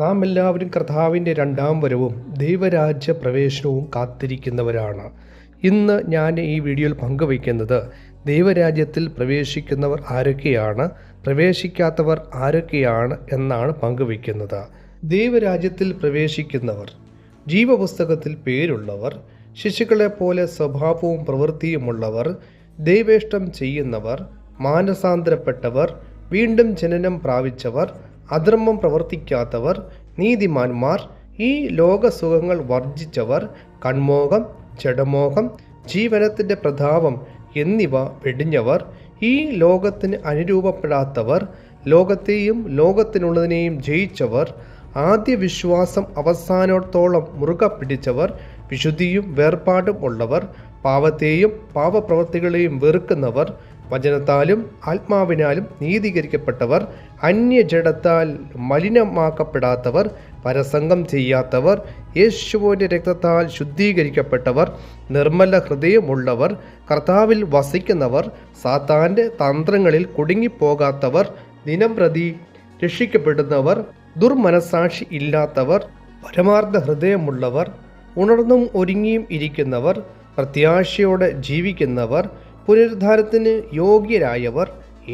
നാം എല്ലാവരും കർത്താവിന്റെ രണ്ടാം വരവും ദൈവരാജ്യ പ്രവേശനവും കാത്തിരിക്കുന്നവരാണ്. ഇന്ന് ഞാൻ ഈ വീഡിയോയിൽ പങ്കുവയ്ക്കുന്നത് ദൈവരാജ്യത്തിൽ പ്രവേശിക്കുന്നവർ ആരൊക്കെയാണ് പ്രവേശിക്കാത്തവർ ആരൊക്കെയാണ് എന്നാണ് പങ്കുവയ്ക്കുന്നത്. ദൈവരാജ്യത്തിൽ പ്രവേശിക്കുന്നവർ ജീവപുസ്തകത്തിൽ പേരുള്ളവർ ശിശുക്കളെപ്പോലെ സ്വഭാവവും പ്രവൃത്തിയുമുള്ളവർ ദൈവേഷ്ടം ചെയ്യുന്നവർ മാനസാന്തരപ്പെട്ടവർ വീണ്ടും ജനനം പ്രാപിച്ചവർ അധർമ്മം പ്രവർത്തിക്കാത്തവർ നീതിമാന്മാർ ഈ ലോകസുഖങ്ങൾ വർജിച്ചവർ കൺമോഹം ജഡമോഹം ജീവനത്തിന്റെ പ്രതാപം എന്നിവ വെടിഞ്ഞവർ ഈ ലോകത്തിന് അനുരൂപപ്പെടാത്തവർ ലോകത്തെയും ലോകത്തിനുള്ളതിനെയും ജയിച്ചവർ ആദ്യ വിശ്വാസം അവസാനത്തോളം മുറുക പിടിച്ചവർ വിശുദ്ധിയും വേർപാടും ഉള്ളവർ പാവത്തെയും പാവപ്രവർത്തികളെയും വെറുക്കുന്നവർ വചനത്താലും ആത്മാവിനാലും നീതീകരിക്കപ്പെട്ടവർ അന്യജടത്താൽ മലിനമാക്കപ്പെടാത്തവർ പരസംഗം ചെയ്യാത്തവർ യേശുവിന്റെ രക്തത്താൽ ശുദ്ധീകരിക്കപ്പെട്ടവർ നിർമ്മല ഹൃദയമുള്ളവർ കർത്താവിൽ വസിക്കുന്നവർ സാത്താന്റെ തന്ത്രങ്ങളിൽ കുടുങ്ങിപ്പോകാത്തവർ ദിനം പ്രതി രക്ഷിക്കപ്പെടുന്നവർ ദുർമനസാക്ഷി ഇല്ലാത്തവർ പരമാർത്ഥ ഹൃദയമുള്ളവർ ഉണർന്നും ഒരുങ്ങിയും ഇരിക്കുന്നവർ പ്രത്യാശയോടെ ജീവിക്കുന്നവർ പുനരുദ്ധാരത്തിന് യോഗ്യരായവർ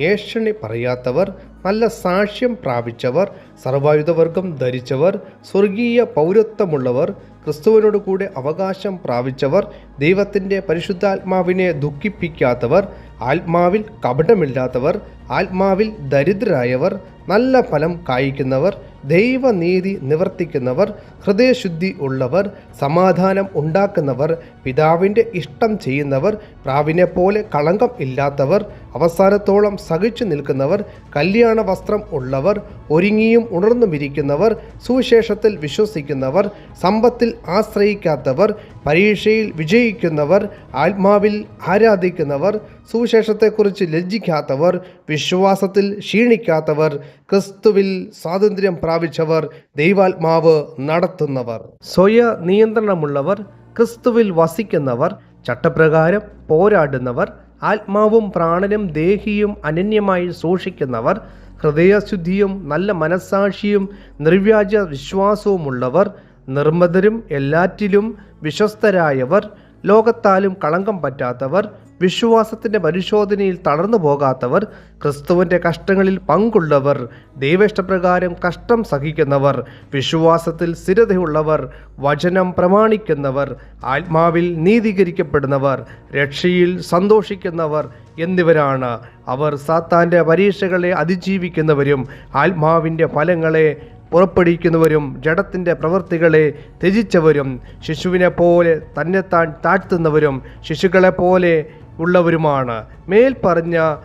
ഏഷണി പറയാത്തവർ നല്ല സാക്ഷ്യം പ്രാപിച്ചവർ സർവായുധവർഗം ധരിച്ചവർ സ്വർഗീയ പൗരത്വമുള്ളവർ ക്രിസ്തുവിനോട് കൂടെ അവകാശം പ്രാപിച്ചവർ ദൈവത്തിന്റെ പരിശുദ്ധാത്മാവിനെ ദുഃഖിപ്പിക്കാത്തവർ ആത്മാവിൽ കപടമില്ലാത്തവർ ആത്മാവിൽ ദരിദ്രരായവർ നല്ല ഫലം കായ്ക്കുന്നവർ ദൈവനീതി നിവർത്തിക്കുന്നവർ ഹൃദയശുദ്ധി ഉള്ളവർ സമാധാനം ഉണ്ടാക്കുന്നവർ പിതാവിന്റെ ഇഷ്ടം ചെയ്യുന്നവർ പ്രാവിനെ പോലെ കളങ്കം ഇല്ലാത്തവർ അവസാനത്തോളം സഹിച്ചു നിൽക്കുന്നവർ കല്യാണ വസ്ത്രം ഉള്ളവർ ഒരുങ്ങിയും ഉണർന്നുമിരിക്കുന്നവർ സുവിശേഷത്തിൽ വിശ്വസിക്കുന്നവർ സമ്പത്തിൽ ആശ്രയിക്കാത്തവർ പരീക്ഷയിൽ വിജയിക്കുന്നവർ ആത്മാവിൽ ആരാധിക്കുന്നവർ സുവിശേഷത്തെക്കുറിച്ച് ലജ്ജിക്കാത്തവർ വിശ്വാസത്തിൽ ക്ഷീണിക്കാത്തവർ ക്രിസ്തുവിൽ സ്വാതന്ത്ര്യം പ്രാപിച്ചവർ ദൈവാത്മാവ് നടത്തുന്നവർ. സ്വയ നിയന്ത്രണമുള്ളവർ ക്രിസ്തുവിൽ വസിക്കുന്നവർ ചട്ടപ്രകാരം പോരാടുന്നവർ ആത്മാവും പ്രാണനും ദേഹിയും അനന്യമായി സൂക്ഷിക്കുന്നവർ ഹൃദയശുദ്ധിയും നല്ല മനസാക്ഷിയും നിർവ്യാജ വിശ്വാസവുമുള്ളവർ നിർമ്മതരും എല്ലാറ്റിലും വിശ്വസ്തരായവർ ലോകത്താലും കളങ്കം പറ്റാത്തവർ വിശ്വാസത്തിന്റെ പരിശോധനയിൽ തളർന്നു പോകാത്തവർ ക്രിസ്തുവിന്റെ കഷ്ടങ്ങളിൽ പങ്കുള്ളവർ ദൈവേഷ്ടപ്രകാരം കഷ്ടം സഹിക്കുന്നവർ വിശ്വാസത്തിൽ സ്ഥിരതയുള്ളവർ വചനം പ്രമാണിക്കുന്നവർ ആത്മാവിൽ നീതീകരിക്കപ്പെടുന്നവർ രക്ഷയിൽ സന്തോഷിക്കുന്നവർ എന്നിവരാണ്. അവർ സാത്താന്റെ പരീക്ഷകളെ അതിജീവിക്കുന്നവരും ആത്മാവിന്റെ ഫലങ്ങളെ പുറപ്പെടുവിക്കുന്നവരും ജഡത്തിന്റെ പ്രവൃത്തികളെ ത്യജിച്ചവരും ശിശുവിനെ പോലെ തന്നെത്താൻ താഴ്ത്തുന്നവരും ശിശുക്കളെ പോലെ ഉള്ളവരുമാണ്. മേൽപ്പറഞ്ഞ പറഞ്ഞ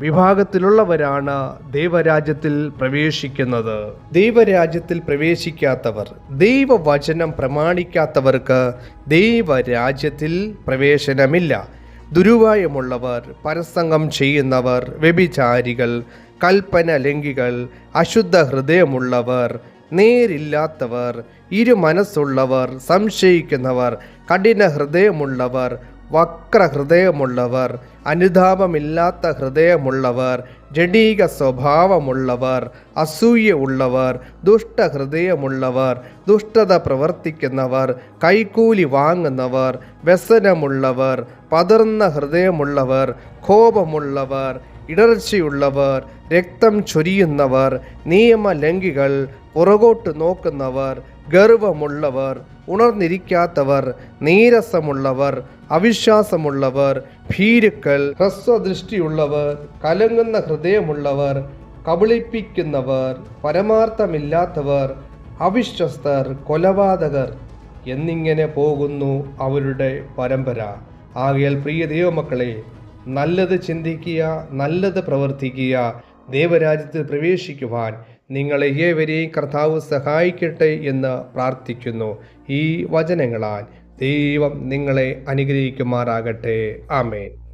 വിഭാഗത്തിലുള്ളവരാണ് ദൈവരാജ്യത്തിൽ പ്രവേശിക്കുന്നത്. ദൈവരാജ്യത്തിൽ പ്രവേശിക്കാത്തവർ ദൈവവചനം പ്രമാണിക്കാത്തവർക്ക് ദൈവരാജ്യത്തിൽ പ്രവേശനമില്ല. ദുരുവായമുള്ളവർ പരസംഗം ചെയ്യുന്നവർ വ്യഭിചാരികൾ കൽപ്പന ലംഘികൾ അശുദ്ധ ഹൃദയമുള്ളവർ നേരില്ലാത്തവർ ഇരുമനസ്സുള്ളവർ സംശയിക്കുന്നവർ കഠിന ഹൃദയമുള്ളവർ വക്ര ഹൃദയമുള്ളവർ അനുതാപമില്ലാത്ത ഹൃദയമുള്ളവർ ജഡീക സ്വഭാവമുള്ളവർ അസൂയ ഉള്ളവർ ദുഷ്ടഹൃദയമുള്ളവർ ദുഷ്ടത പ്രവർത്തിക്കുന്നവർ കൈക്കൂലി വാങ്ങുന്നവർ വ്യസനമുള്ളവർ പതിർന്ന ഹൃദയമുള്ളവർ കോപമുള്ളവർ ഇടർച്ചയുള്ളവർ രക്തം ചൊരിയുന്നവർ നിയമലംഘികൾ പുറകോട്ട് നോക്കുന്നവർ ഗർവമുള്ളവർ ഉണർന്നിരിക്കാത്തവർ നീരസമുള്ളവർ അവിശ്വാസമുള്ളവർ ഭീരുക്കൾ ഹ്രസ്വദൃഷ്ടിയുള്ളവർ കലങ്ങുന്ന ഹൃദയമുള്ളവർ കബളിപ്പിക്കുന്നവർ പരമാർത്ഥമില്ലാത്തവർ അവിശ്വസ്തർ കൊലപാതകർ എന്നിങ്ങനെ പോകുന്നു അവരുടെ പരമ്പര. ആകയാൽ പ്രിയ ദൈവമക്കളെ നല്ലത് ചിന്തിക്കുക നല്ലത് പ്രവർത്തിക്കുക ദൈവരാജ്യത്തിൽ പ്രവേശിക്കുവാൻ നിങ്ങളെ ഏവരെയും കർത്താവ് സഹായിക്കട്ടെ എന്ന് പ്രാർത്ഥിക്കുന്നു. ഈ വചനങ്ങളാൽ ദൈവം നിങ്ങളെ അനുഗ്രഹിക്കുമാറാകട്ടെ. ആമേൻ.